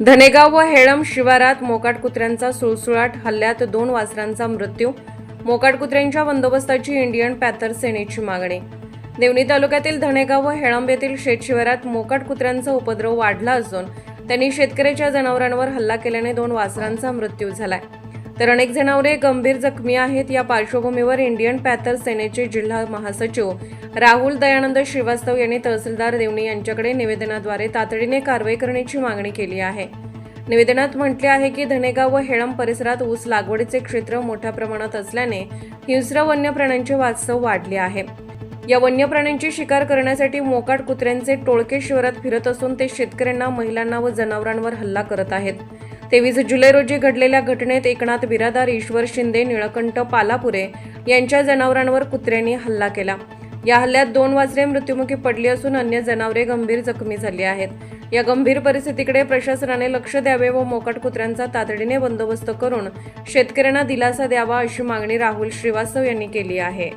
धनेगाव व हेळम शिवारात मोकाट कुत्र्यांचा सुळसुळाट हल्ल्यात दोन वासरांचा मृत्यू मोकाट कुत्र्यांच्या बंदोबस्ताची इंडियन पॅथर सेनेची मागणी. देवणी तालुक्यातील धनेगाव व हेळंब येथील शेतशिवारात मोकाट कुत्र्यांचा उपद्रव वाढला असून त्यांनी शेतकऱ्याच्या जनावरांवर हल्ला केल्याने दोन वासरांचा मृत्यू झालाय. तर अनेक जनावरे गंभीर जखमी आहेत. या पार्श्वभूमीवर इंडियन पॅथर सेनेचे जिल्हा महासचिव राहुल दयानंद श्रीवास्तव यांनी तहसीलदार देवणी यांच्याकडे निवेदनाद्वारे तातडीने कारवाई करण्याची मागणी केली आहे. निवेदनात म्हटले आहे की धनेगाव व हेळम परिसरात ऊस लागवडीचे क्षेत्र मोठ्या प्रमाणात असल्याने हिंस्र वन्य प्राण्यांचे वास्तव वाढले आहे. या वन्य प्राण्यांची शिकार करण्यासाठी मोकाट कुत्र्यांचे टोळके शहरात फिरत असून ते शेतकऱ्यांना महिलांना व जनावरांवर हल्ला करत आहेत. तेवीस जुलै रोजी घडलेल्या घटनेत एकनाथ बिरादार ईश्वर शिंदे निळकंठ पालापुरे यांच्या जनावरांवर कुत्र्यांनी हल्ला केला. या हल्ल्यात दोन वाजरे मृत्युमुखी पडली असून अन्य जनावरे गंभीर जखमी झाली आहेत. या गंभीर परिस्थितीकडे प्रशासनाने लक्ष द्यावे व मोकाट कुत्र्यांचा तातडीने बंदोबस्त करून शेतकऱ्यांना दिलासा द्यावा अशी मागणी राहुल श्रीवास्तव यांनी केली आहे.